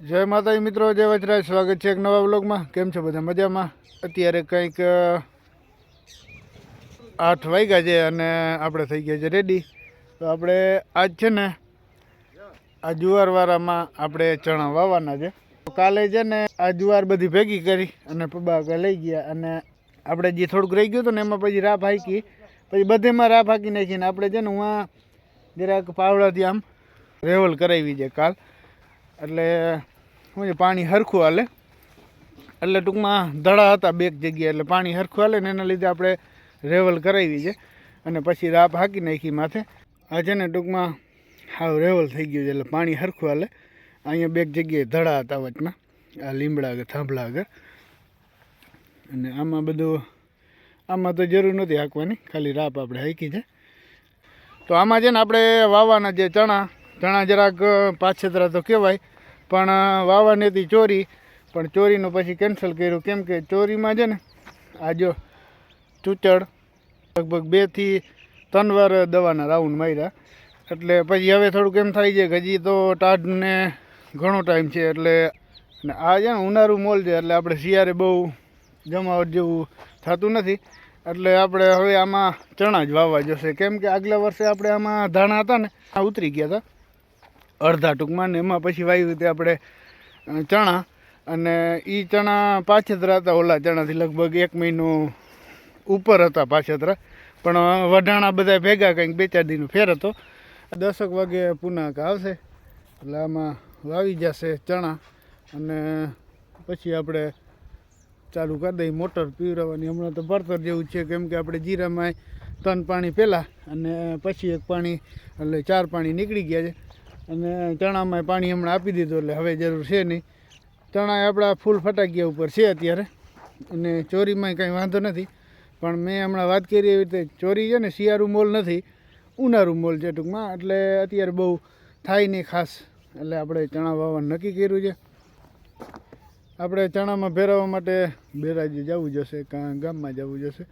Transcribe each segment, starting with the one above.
જય માતાજી મિત્રો, જય વજરાજ સ્વાગત છે એક નવા બ્લોગમાં કેમ છો બધા? મજામાં? અત્યારે કંઈક આઠ વાગ્યા છે અને આપણે થઈ ગયા છે રેડી તો આપણે આજ છે ને, આ જુવારવાળામાં આપણે ચણા વાવવાના છે. તો કાલે છે ને આ જુવાર બધી ભેગી કરી અને પબ્બા લઈ ગયા અને આપણે જે થોડુંક રહી ગયું હતું ને એમાં પછી રાફ હાકી. પછી બધેમાં રાફ હાકી નાખીને આપણે છે ને હું જરાક પાવડાથી આમ રેવલ કરાવી છે કાલ. એટલે છે પાણી હરખું હાલે. એટલે ટૂંકમાં ધડા હતા બેક જગ્યાએ, એટલે પાણી હરખું હાલે ને એના લીધે આપણે રેવલ કરાવી છે. અને પછી રાપ હાકી નાખી માથે. આ છે ને ટૂંકમાં હાવ રેવલ થઈ ગયું છે, એટલે પાણી હરખું હાલે. અહીંયા બેક જગ્યાએ ધડા હતા વચમાં, આ લીમડા આગળ થાંભલા આગળ અને આમાં બધું, આમાં તો જરૂર નથી હાંકવાની, ખાલી રાપ આપણે હાંકી છે. તો આમાં છે ને આપણે વાવવાના જે ચણા ચણા જરાક પાછેતરા તો કહેવાય. પણ વાવવાની હતી ચોરી, પણ ચોરીનું પછી કેન્સલ કર્યું. કેમ કે ચોરીમાં છે ને, આ જો ચૂચડ લગભગ બેથી ત્રણ વાર દવાના રાઉન્ડ માર્યા. એટલે પછી હવે થોડુંક એમ થાય છે કે હજી તો ટાઢને ઘણો ટાઈમ છે. એટલે અને આ છે ને ઉનાળું મોલ છે, એટલે આપણે શિયાળે બહુ જમાવટ જેવું થતું નથી. એટલે આપણે હવે આમાં ચણા જ વાવવા જશે. કેમ કે આગલા વર્ષે આપણે આમાં ધાણા હતા ને ઉતરી ગયા હતા. અડધા ટૂંકમાં ને એમાં પછી વાવ્યું તે આપણે ચણા અને એ ચણા પાછેતરા હતા, ઓલા ચણાથી લગભગ એક મહિનો ઉપર હતા પાછેતરા. પણ વઢાણા બધા ભેગા કંઈક બે ચાર દિનનો ફેર હતો. દસક વાગે પુનાક આવશે, એટલે આમાં વાવી જશે ચણા અને પછી આપણે ચાલુ કરી દઈએ મોટર પીવરાવાની હમણાં તો ભરતર જેવું છે, કેમ કે આપણે જીરામાં ત્રણ પાણી પહેલાં અને પછી એક પાણી, એટલે ચાર પાણી નીકળી ગયા છે. અને ચણામાં પાણી હમણાં આપી દીધું એટલે હવે જરૂર છે નહીં. ચણા આપણા ફૂલ ફટાકિયા ઉપર છે અત્યારે. અને ચોરીમાં કંઈ વાંધો નથી. પણ મેં હમણાં વાત કરી એવી રીતે ચોરી છે ને શિયાળું મોલ નથી, ઉનાળું મોલ છે ટૂંકમાં. એટલે અત્યારે બહુ થાય નહીં ખાસ. એટલે આપણે ચણા વાવવાનું નક્કી કર્યું છે. આપણે ચણામાં ભેરવવા માટે બેરાજી જવું જશે ગામમાં જવું જશે.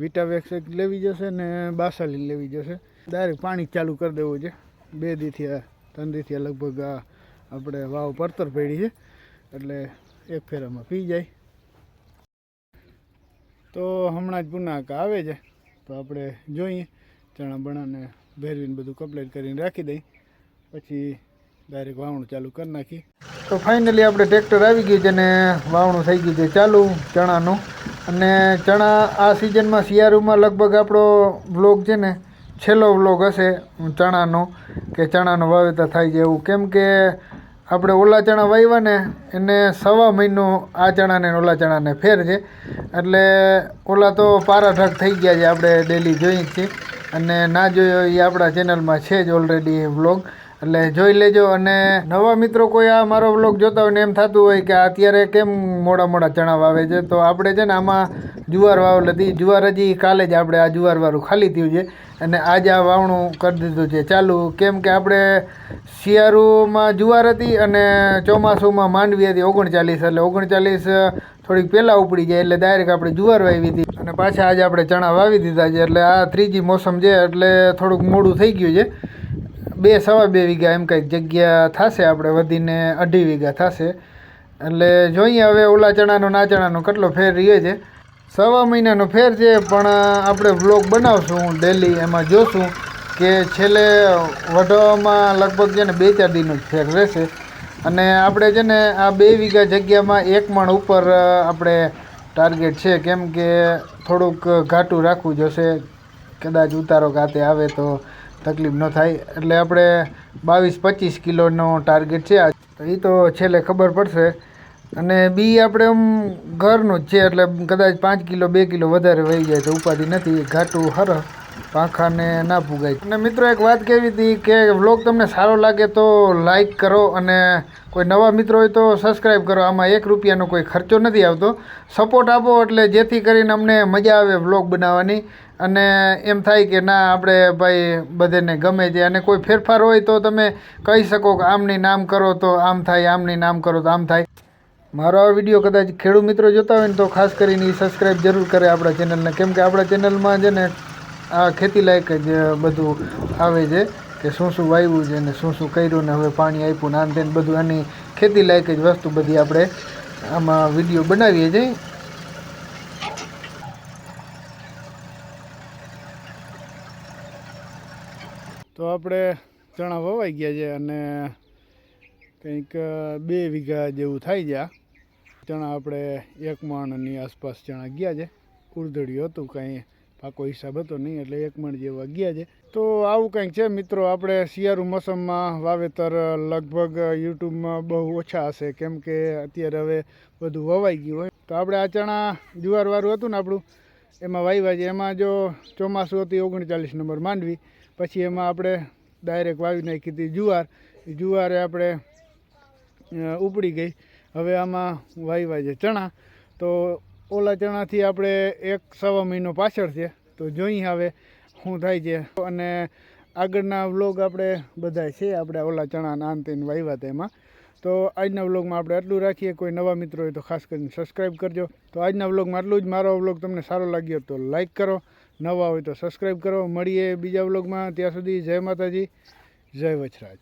વિટાવેક્સ લેવી જશે ને બાસાલી લેવી જશે. ડાયરેક્ટ પાણી ચાલુ કરી દેવું છે. બે દીથી આ ત્રણ દીથી આ લગભગ આપણે વાવ પડતર પડી છે, એટલે એક ફેરામાં પી જાય. તો હમણાં જ પુનાક આવે છે, તો આપણે જોઈએ, ચણા બણાને ભેરવીને બધું કમ્પ્લીટ કરીને રાખી દઈ પછી ડાયરેક્ટ વાવણું ચાલુ કરી નાખી તો ફાઇનલી આપણે ટ્રેક્ટર આવી ગયું છે ને વાવણું થઈ ગયું છે ચાલુ ચણાનું. અને ચણા આ સિઝનમાં શિયાળુમાં લગભગ આપણો વ્લોગ છે ને છેલ્લો વ્લોગ હશે ચણાનો, કે ચણાનું વાવેતર થાય છે એવું. કેમ કે આપણે ઓલા ચણા વાવ્યા ને, એને સવા મહિનો આ ચણાને ઓલા ચણાને ફેર છે. એટલે ઓલા તો પારા ઢગ થઈ ગયા છે આપણે ડેલી જોઈએ છીએ. અને ના જોયો એ આપણા ચેનલમાં છે જ ઓલરેડી વ્લોગ એટલે જોઈ લેજો અને નવા મિત્રો કોઈ આ મારો વ્લોગ જોતા હોય ને એમ થતું હોય કે અત્યારે કેમ મોડા મોડા ચણા વાવે છે, તો આપણે છે ને આમાં જુવાર વાવેલ હતી. જુવાર હજી કાલે જ આપણે આ જુવારવાળું ખાલી થયું છે અને આજે આ વાવણું કરી દીધું છે. ચાલુ કેમ કે આપણે શિયાળુમાં જુવાર હતી અને ચોમાસુમાં માંડવી હતી ઓગણચાલીસ, એટલે ઓગણચાલીસ થોડીક પહેલાં ઉપડી જાય એટલે ડાયરેક્ટ આપણે જુવાર વાવી હતી અને પાછા આજે આપણે ચણા વાવી દીધા છે. એટલે આ ત્રીજી મોસમ છે એટલે થોડુંક મોડું થઈ ગયું છે. બે, સવા બે વીઘા એમ કંઈક જગ્યા થશે આપણે વધીને અઢી વીઘા થશે. એટલે જોઈએ હવે ઓલા ચણાનો ના ચણાનો કેટલો ફેર રહે છે. સવા મહિનાનો ફેર છે, પણ આપણે વ્લોગ બનાવશું ડેલી. એમાં જોશું કે છેલ્લે વઢવામાં લગભગ છે ને બે, ચાર દિનનો જ ફેર રહેશે. અને આપણે છે ને આ બે વીઘા જગ્યામાં એક મણ ઉપર આપણે ટાર્ગેટ છે, કેમ કે થોડુંક ઘાટું રાખવું જોશે કદાચ ઉતારો કાતે આવે તો તકલીફ ન થાય. એટલે આપણે બાવીસ પચીસ કિલોનો ટાર્ગેટ છે આ એ તો છેલ્લે ખબર પડશે. અને બી આપણે આમ ઘરનું જ છે, એટલે કદાચ પાંચ કિલો, બે કિલો વધારે વહી જાય તો ઉપાધિ નથી. ઘાટું હર પાંખાને ના પુગાય અને મિત્રો એક વાત કહેવી હતી કે વ્લોગ તમને સારો લાગે તો લાઈક કરો અને કોઈ નવા મિત્રો હોય તો સબસ્ક્રાઈબ કરો. આમાં એક રૂપિયાનો કોઈ ખર્ચો નથી આવતો. સપોર્ટ આપો એટલે જેથી કરીને અમને મજા આવે વ્લોગ બનાવવાની. અને એમ થાય કે ના, આપણે ભાઈ બધાને ગમે છે. અને કોઈ ફેરફાર હોય તો તમે કહી શકો કે આમની નામ કરો તો આમ થાય, આમની નામ કરો તો આમ થાય. મારો આ વીડિયો કદાચ ખેડૂત મિત્રો જોતા હોય ને તો ખાસ કરીને એ સબસ્ક્રાઈબ જરૂર કરે આપણા ચેનલને કેમ કે આપણા ચેનલમાં છે ને આ ખેતી લાયક જ બધું આવે છે કે શું શું વાવ્યું છે ને શું શું કર્યું ને હવે પાણી આપ્યું ને આમ તેમ બધું એની ખેતી લાયક જ વસ્તુ બધી આપણે આમાં વીડિયો બનાવીએ છીએ. આપણે ચણા વવાઈ ગયા છે અને કંઈક બે વીઘા જેવું થાય છે આ. ચણા આપણે એક મણની આસપાસ ચણા ગયા છે. ઉરધડ્યું હતું, કાંઈ પાકો હિસાબ હતો નહીં, એટલે એક મણ જેવા ગયા છે. તો આવું કંઈક છે મિત્રો, આપણે શિયાળુ મોસમમાં વાવેતર લગભગ યુટ્યુબમાં બહુ ઓછા હશે, કેમ કે અત્યારે હવે બધું વવાઈ ગયું હોય. તો આપણે આ ચણા જુવારવાળું હતું ને આપણું એમાં વાવ્યા છે. એમાં જો ચોમાસું હતી ઓગણચાલીસ નંબર માંડવી, પછી એમાં આપણે ડાયરેક્ટ વાવી નાખી હતી જુવાર. જુવારે આપણે ઉપડી ગઈ. હવે આમાં વાવ્યા છે ચણા. તો ઓલા ચણાથી આપણે એક સવા મહિનો પાછળ છે. તો જોઈ હવે શું થાય છે. અને આગળના વ્લોગ આપણે બધા છે. આપણે ઓલા ચણાના તેને વાવ્યા હતા તો આજના વ્લોગમાં આપણે આટલું રાખીએ. કોઈ નવા મિત્રો હોય તો ખાસ કરીને સબસ્ક્રાઈબ કરજો. તો આજના વ્લોગમાં આટલું જ. મારો વ્લોગ તમને સારો લાગ્યો તો લાઇક કરો. નવા હોય તો સબસ્ક્રાઈબ કરો. મળીએ બીજા વ્લોગમાં. ત્યાં સુધી જય માતાજી. જય વચરાજ.